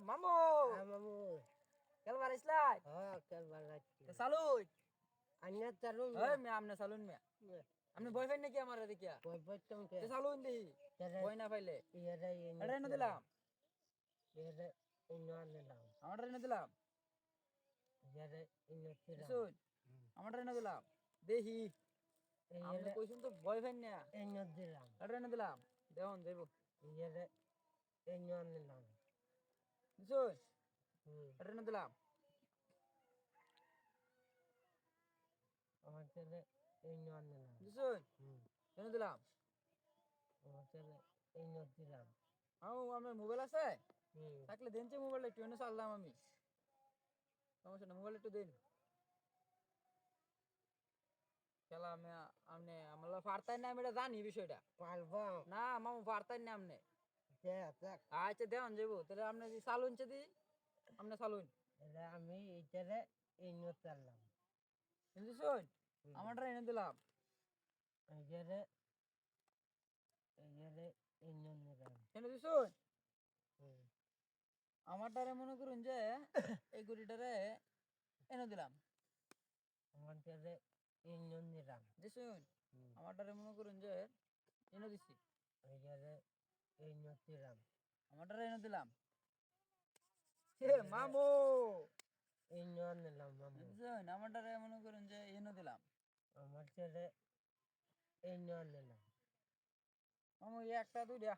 মামু হ্যাঁ মামু খেলবার ইসলাই হ্যাঁ ভালো লাগছে সালুন আন্না চালু এই মে আমনে সালুন মে আপনি বয়ফ্রেন্ড নাকি আমার দেখিয়া কই বচ্চম কে সালুন দি বই না পাইলে ইয়ারে এটা এনে দিলাম ইয়ারে ইনো আনলাম আমারটা এনে দিলাম ইয়ারে ইনো তিরাম শুন আমারটা এনে দিলাম দেখি আপনি ইয়ারে কইছেন তো বয়ফ্রেন্ড না ইনো দিলাম এটা এনে দিলাম দেখুন দেব ইয়ারে ইনো আনলাম এটা এনে দিলাম। আমার ছেলে ইনো আনলাম শুন হুম। এনে দিলাম। আমার ছেলে ইনো দিলাম আও আমার মোবাইল আছে? থাকলে দেন যে মোবাইলটা একটু এনে চাললাম আমি। সমস্যা না মোবাইল একটু দেন। খেলা আমি আপনি আমরা পারতাই না আমি এটা জানি বিষয়টা। পারবা। না মামু পারতাই না। আছে আচ্ছা দেওয়ান যাব তাহলে আপনি যদি চালুন দি আপনি চালুন এটা আমি এটারে ইনো চাললাম কিন্তু শোন আমারটা এনে দিলাম। ইয়ারে ইয়ারে ইনো নিলাম এনে দি শোন আমারটারে মনে করুন যে এই গুড়িটারে এনে দিলাম। আমার ছেলে ইনো নিলাম। যে শুন আমারটারে মনে করুন যে এনে দিছি। ইয়ারে ইনো দিলাম আমারটারে এনে দিলাম। হে মামু! ইনো নিলাম মামু। বুঝছেন আমারটারে মনে করুন যে এনে দিলাম। আমার ছেলে ইনো নিলাম। মামু একটা দুইটা।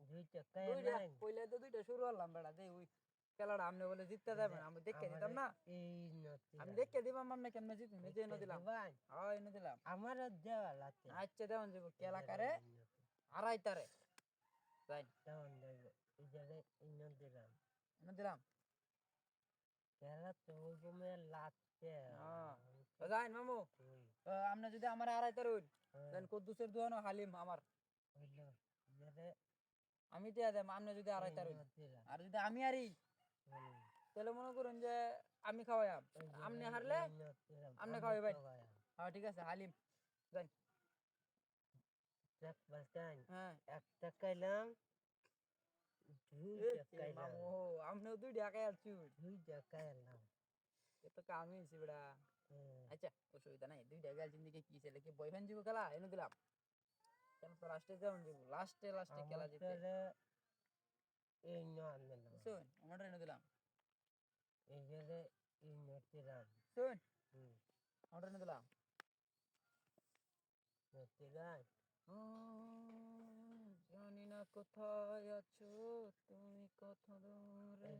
দুইটা দুইটা কাই তো দুইটা শুরু করলাম বেড়া ওই খেলাটা বলে জিততে যাবেন আমি দেখে দিতাম না। আমি দেখে দিবাম আপনি কেমনে জিতুন এই যে এনে দিলাম। হ্যাঁ এনে দিলাম। আমার দেওয়া লাগছে আচ্ছা দেওয়ান যাব কেলাকারে আড়াইটারে যাই তেমন দেবে ইয়ারে ইনো দিলাম এনে দিলাম খেলা তো তুমি লাগছে। হ্যাঁ। যাইন মামু। আপনি যদি আমার আড়াইটার হইন হ্যাঁ, দেন কদ্দুসের দোয়ানো হালিম আমার। আমি দিয়া দেম আপনি যদি আড়াইটার হইন ইনো আর যদি আমি হুম। তাহলে মনে করুন যে আমি খাওয়াইম আপনি হারলে আপনি খাওয়াই ভাই। হ্যাঁ ঠিক আছে হালিম। যাই দেখ হ্যাঁ একটা খাইলাম দুইটা খাইলাম দুইটা খাইলাম এ তো কামই বেড়া আচ্ছা অসুবিধা নাই দুই টাকা আলছুন কি ছেলে কি বয়ফ্রেন্ড খেলা এনে দিলাম কেন তো লাস্টে দিব লাস্টে লাস্টে খেলা জিতে আনলাম শুন আমারটা এনে দিলাম শুন এনে জানি না কোথায় আছো তুমি কত দূরে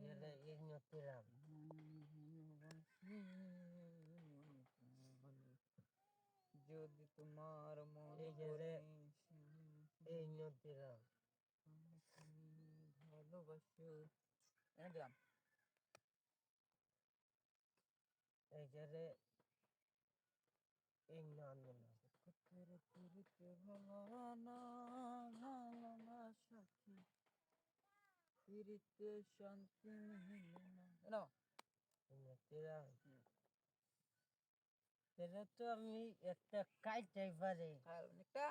যদি তোমার মন এই যে রে, করে ইনো দিলাম ভালোবাসো। এনে দিলাম। এখানে ইনো আনলাম কোথায় পুরিতে ভালো না ভালো না সাথী ফিরিতে শান্তি না। সেটা তো আমি একটা খাইতে পারি অনেকটা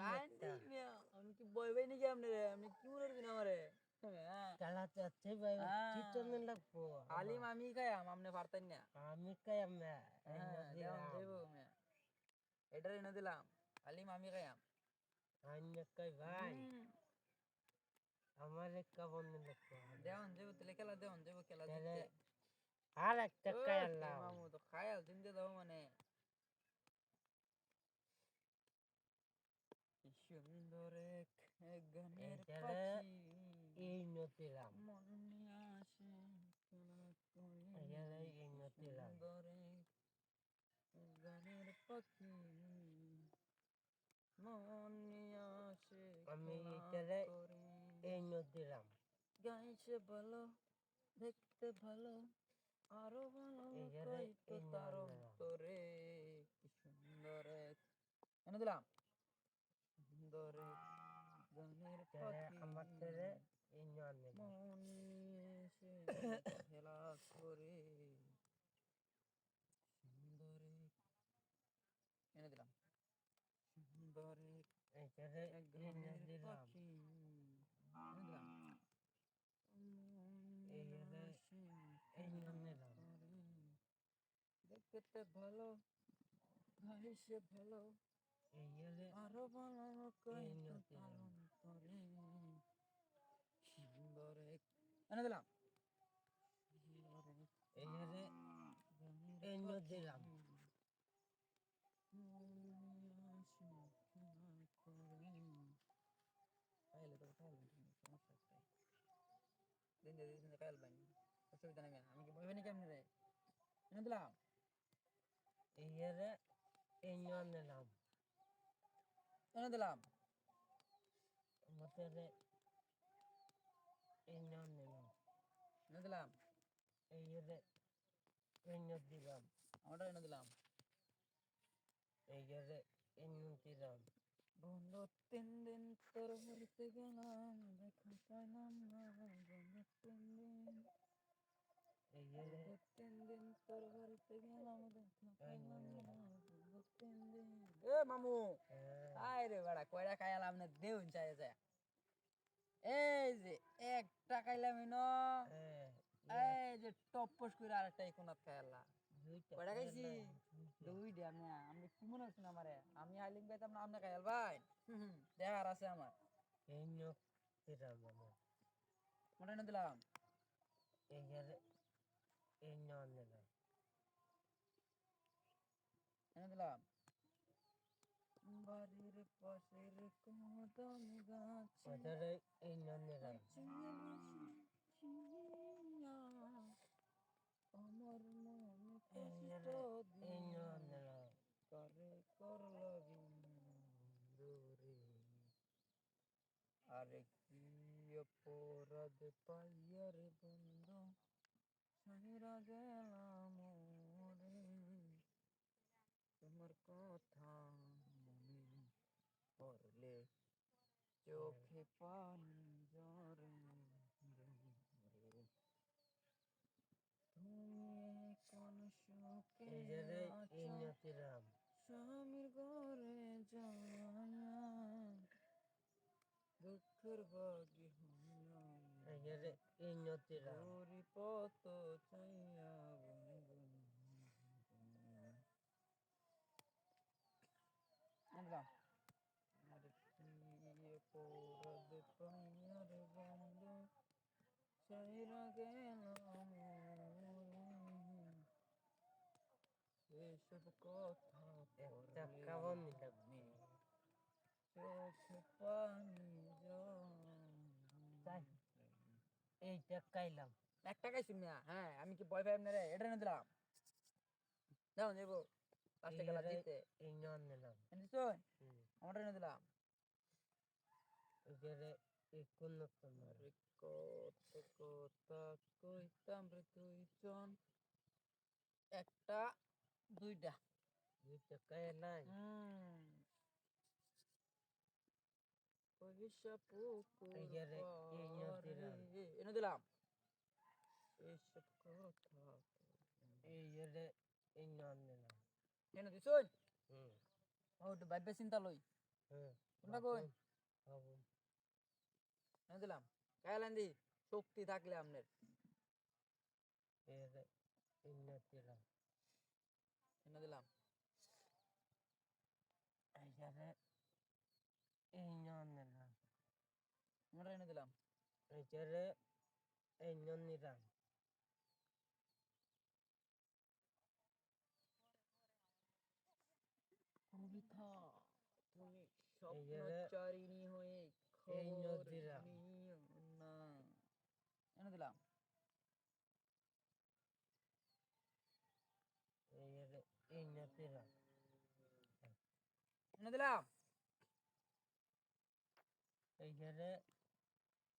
কান্দি মিয়া, আমি কি বই বই নাকি আপনি রে আপনি কি করবেন আমারে হ্যাঁ আছে ভাই। লাগবো আলিম আমি খাই আপনি পারতেন না আমি খাই আমরা হ্যাঁ দেওয়ান দেবো মিয়া এটা এনে দিলাম আলিম আমি আমি খাই ভাই আমার কেমন লাগবো দেওয়ান দেবো তাহলে খেলা দেওয়ান দেবো খেলা জিততে আর একটা ও, খাইলাম কি মামু তো খায়াল চিনতে দাও মানে সুন্দর এক গানের পাখি এই নতিলাম মন নিয়ে আসে এই নতিলাম গানের পাখি আমি। এই নতিলাম গাইছে ভালো দেখতে ভালো আরও ভালো কইতো তার। অন্তরে কি সুন্দর এনে দিলাম। সুন্দর গানের পাখি। আমার ছেলে এই নয় মন এসে খেলা করে সুন্দর এক এনে দিলাম সুন্দর এক এখানে এক এই গানের নদিলাম পাখি এনে দিলাম এই ইউনিয়ন নিলাম দেখতে ভালো ভাই সে ভালো আরও ভালো পালন করে। সুন্দর এনে এই দিলাম খাইলে তো খাইলে সমস্যা একটাই দিন দিয়ে দিন খাইল বানি অসুবিধা নেই আমি কি বলবেন কেমন রে এনে দিলাম। এই নিলাম। এনে দিলাম। মতেরে এই ইউনিয়ন নিলাম। এনে দিলাম। ইয়ারে এই ইউনিয়ন দিলাম। আমারটা এনে দিলাম। ইয়ারে বন্ধু, তিন দিন তোর বাড়িতে গেলাম। এ মামু। হ্যাঁ আয় রে বাড়া কয়টা খাইলাম না? দেউন চাই যায় এই যে একটা খাইলাম ন এই যে টপস করে আরেকটা কোনাত খাইলা কয়টা খাইছি? দুই দে আমি আমি কি মনে হচ্ছে আমারে? আমি হাইলিং পাইতাম না আপনি খাইল ভাই? দেখার আছে আমার। এই ইউনিয়ন দিলাম আমার দিলাম? এই ইয়ারে এই ইউনিয়ন নিলাম এনে দিলাম বাড়ির পাশের কদম গাছে এই ইউনিয়ন নিলাম আমার মনে কষ্ট নিলাম কারে করলা বিন্দুরে আরে কি অপরাধ পাইয়ার বন্ধু সাইরা গেলাম ওরে। তোমার কথা মনে পড়লে চোখে পানি জরে। তুমি কোন সুখে স্বামীর ঘরে যাওয়া দুঃখের বাগি হইয়া এই গরি পত চাইয়া গুনগুন আর কি অপরাধ পাইয়ার বন্ধু চাইরা গেলাম এসব কথা একটা কাবন নিলাম আমি পানি তাই? জমে। এইটা খাইলাম এক টাকাই শুনি না হ্যাঁ আমি কি ভয় পাই না রে? এটা এনে দিলাম। যাও যাব লাস্টে গেলা এই দিতে। এই ইউনিয়ন নিলাম। এনে দিছুন হুম। আমারটা এনে দিলাম। এই ইয়ারে এই কোন তোমার আরে কত কথা কইতাম রে তুই জন একটা দুইটা। দুইটা খাইলাই হুম। পয়সা পুকুর। এনে দিলাম এইসব কথা এই ইয়ারে এই ইউনিয়ন নিলাম এনে দিছুন হুম ও ভাববে চিন্তা লই হুম কোনটা কই? এনে দিলাম কাইলান দি শক্তি থাকলে এই ইউনিয়ন দিলাম এনে দিলাম এই ইয়ারে এই ইউনিয়ন নিলাম আমরা এনে দিলাম এই ইয়ারে এই ইউনিয়ন নিলাম কবিতা তুমি এই ইয়ারে স্বপ্নচারিণী হয়ে এই খবর নদীরাম। নিও না এনে দিলাম এই ইয়ারে এই ইউনিয়ন দিলাম এনে দিলাম এই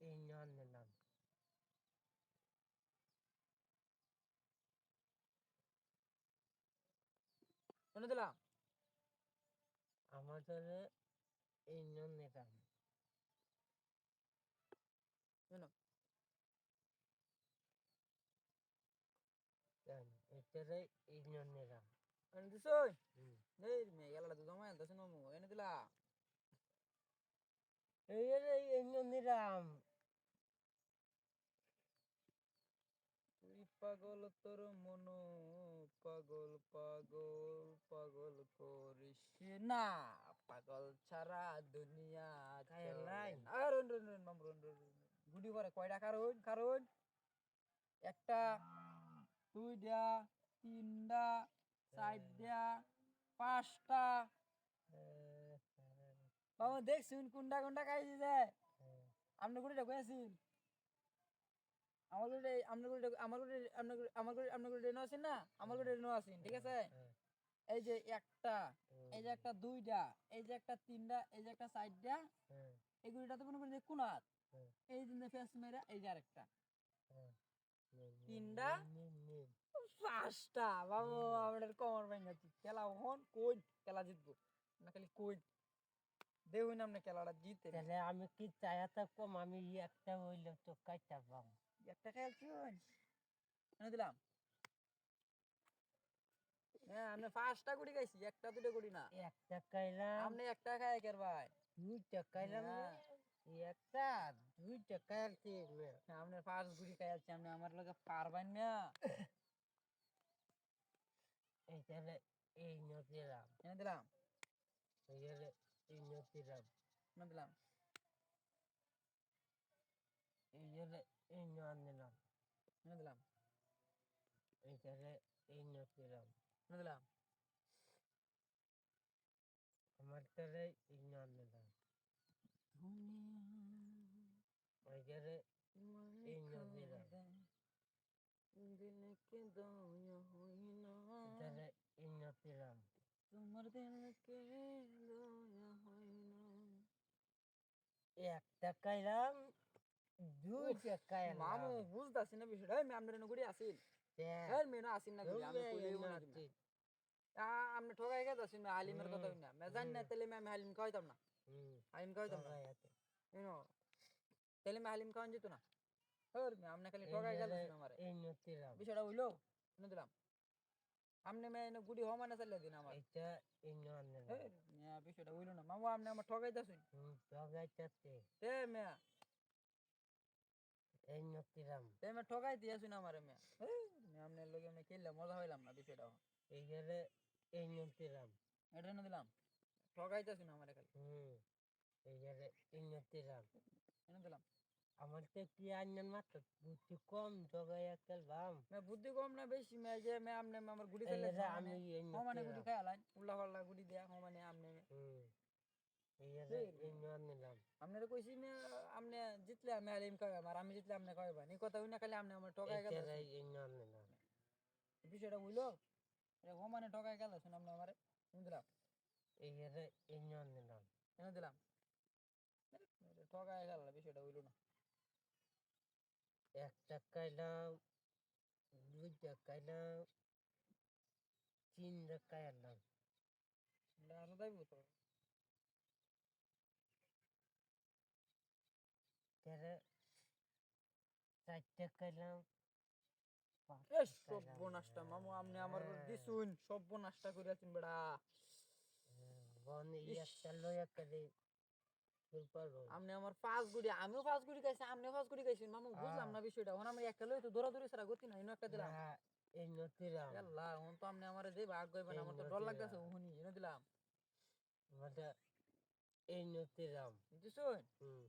ইয়ারে এই ইউনিয়ন নিলাম এনে দিলাম আমাদের এই ইউনিয়ন নিলাম শোনো জান এটারে এই ইউনিয়ন নিলাম এনে দিছুন হুম। নেই মে গেলা তো জমা দশ নমু এনে দিলাম এই ইয়ারে এই ইউনিয়ন নিলাম তুই পাগল তোর মন পাগল পাগল পাগল করিস না। পাগল ছাড়া দুনিয়া চলে নাই? আর রন রন মাম রন রন রন। গুডি করে কয়টা কারণ? কারণ একটা দুইটা তিনটা চারটা পাঁচটা বাবা দেখছুন কোনটা কোনটা খাইছে যে? আপনি গুড়িটা কয়েছেন আমার আপনার আমার আমার আছেন না? আমার আছেন ঠিক আছে? এই যে একটা এই যে একটা দুইটা এই যে একটা তিনটা এই যে একটা চারটা এই গুড়িটা তো মনে করেন যে কোনাত। এই যে ফেস মেরা এই যে আরেকটা। তিনটা? পাঁচটা। বাবু আমাদের কমর ভেঙে খেলা হন খেলা জিতবো। না খালি কই দেখুন আপনি খেলাটা জিতে। আমি কি চায়া থাকব? আমি একটা হইলে তো কাইটা পাম একটা খেলছি এনে দিলাম হ্যাঁ আপনি পাঁচটা গুড়ি খাইছি একটা দুটো গুড়ি না একটা খাইলাম আপনি একটা খাই একের ভাই দুইটা খাইলাম না হ্যাঁ। একটা দুইটা খাইছি হ্যাঁ, আপনি পাঁচ গুড়ি খাইছি আপনি আমার লগে পারবেন না এই তাহলে এই নদীরাম এনে দিলাম এই এই নদীরাম এনে দিলাম এই এই নিলাম এনে দিলাম এই তাহলে এই এনে দিলাম আমার তাহলে এই নিলাম ওই তাহলে এই নদীরাম দিলকে দয়া হই না তাহলে এই নদীরাম তোমার দিলকে দয়া হই না একটা খাইলাম মামু বুঝতাছি না বিষয়টা। আমি আপনার নগুড়ি আসিল। এই মেয়ে না আসিল না আমি কইলেই না। আপনি ঠকাই গেছেন আমি হালিমের কথা না মে জানি না তাহলে আমি হালিম খাওয়াইতাম না। হালিম খাওয়াইতাম না। ইনো তাহলে আমি হালিম খাওয়ান যেত না। মে আপনি খালি ঠকাই গেছেন আমারে। এই নদীরাম বিষয়টা হইল শুনে দিলাম। আপনি মে এনে গুড়ি হওয়া মানে চালিয়ে দিন আমার। এটা এই হের, বিষয়টা হইল না। মামু আপনি আমার ঠকাইতেছেন জগাইটাতে তে মিয়া। এই নদীরাম তে মে ঠকাই দিয়েছেন আমারে মিয়া হের, মিয়া আপনার লগে আমি খেললে মজা হইলাম না বিষয়টা। এই গেলে এই নদীরাম এটা এনে দিলাম। ঠকাইতেছেন আমারে খালি। হুম এই গেলে এই নদীরাম এনে দিলাম। আমার তো কি আনন্দ মাত্র বুদ্ধি কম জগাইয়া খেলবাম মে বুদ্ধি কম না বেশি মে যে মে আপনি আমার গুড়ি গেলে আমি হমানে গুড়ি নদীরাম খাই উল্লা পাল্লা গুড়ি দেয়া হমানে আপনি হুম। আপনারা কইছি মে আপনি জিতলে আমি হালিম খাওয়াম আর আমি জিতলে আপনি খাওয়াবেন এই কথা হইনা খালি আপনি আমার ঠকাই গেল বিষয়টা বুঝলো এটা হমানে ঠকাই গেল শুন আপনি আমারে। বুঝলাম এই গেলে এই নিলাম। এনে দিলাম। ঠকাই গেল বিষয়টা হইল না। একটা খাইলাম দুইটা খাইলাম তিনটা খাইলাম। এটা আরও যাইব তো তাহলে চারটা খাইলাম এ মামু আপনি আমার দিছুন সর্বনাশটা করিয়াছেন বেড়া বনে ইস। একটা লয়া করে আপনি আমার পাঁচ গুড়ি আমিও পাঁচ গুড়ি খাইছি আপনিও পাঁচ গুড়ি খাইছেন মামু বুঝলাম না বিষয়টা এখন আমি একটা লই তো দৌড়াদৌড়ি ছাড়া গতি না একটা দিলাম এই নতিরাম আল্লাহ এখন তো আপনি আমারে যে ভাগ কইবেন এই আমার তো ডর লাগতেছে ওহনি এনে দিলাম এই নতিরাম বুঝছুন হুম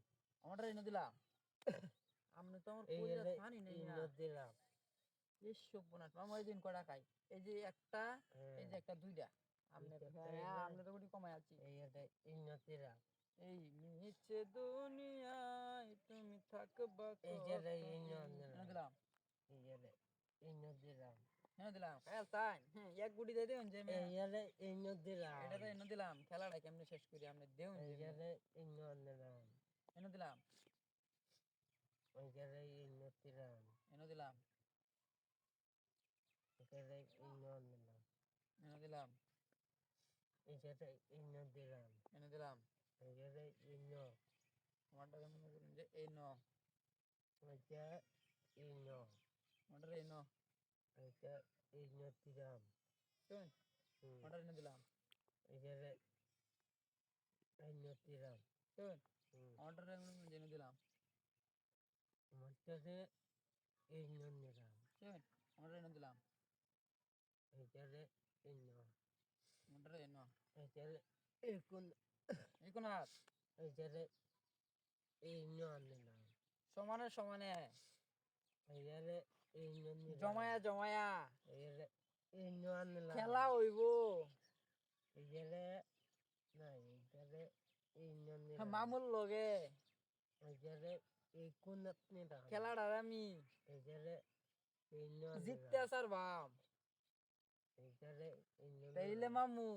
আমারটা এনে দিলাম। আপনি তো আমার কইরা হলে জানি না নতিরাম এই সর্বনাশ। মামু এই দিন কয়টা খাই? এই যে একটা এই যে একটা দুইটা। আপনি হ্যাঁ, আপনি তো গুড়ি কমাই আছি। এই হলে এই নতিরাম এই নিচে দুনিয়ায় তুমি থাকবা এই যে দিন। নন্দন। এনে দিলাম। এই এই নতিরাম এনে দিলাম। তাই। হ্যাঁ এক দিয়ে দেন যে এটা তো দিলাম। খেলাটা কেমনে শেষ করি? আপনি যে নন্দরাম এনে দিলাম নতিরাম এনে দিলাম হলে এই নন্দরাম এনে দিলাম এই হলে এই নতিরাম এনে দিলাম এই হলে এই ন আমারটা কেমন করুন যে এই ন এটা এই ন আমারটা এই ন এটা এই নতিরাম শুন আমারটা এনে দিলাম এই হলে এই নতিরাম শুন আমারটা এনে দিলাম। আমার কাছে এই নন্দিরাম শুন আমরা এনে দিলাম। এটারে ইন্ন আমরা এনে এটারে এখন এই কোন হাত এটারে ইন্ন আনলাম সমানে সমানে। এটারে ইন্ন নিলাম। জমায়া জমায়া। এটারে ইন্ন আনলাম খেলা হইব। এটারে না নিলাম মামুর লগে এটারে এই কোনাত নিলাম খেলাটা আমি জিততে আসার ভাব তাইলে মামু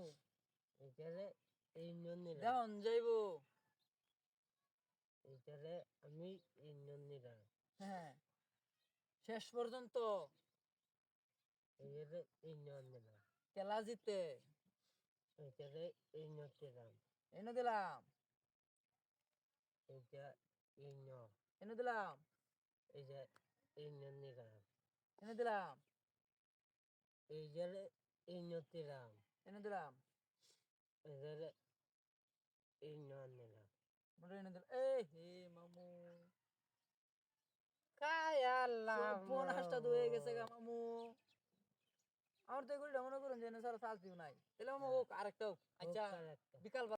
দেহন যাইব আমি হ্যাঁ শেষ পর্যন্ত খেলা জিতে নিলাম এনে দিলাম এটা এনে দিলাম ইন্ন নিলাম এনে দিলাম এটারে ইন্ন নিলাম এনে দিলাম নিলাম আমরা এনে দিলাম এই হে মামু হয়ে গেছে গা মামু আমার তো এগুলো মনে করুন যে না স্যার সালতিও নাই তাহলে মামু হোক আরেকটা হোক আচ্ছা আচ্ছা বিকাল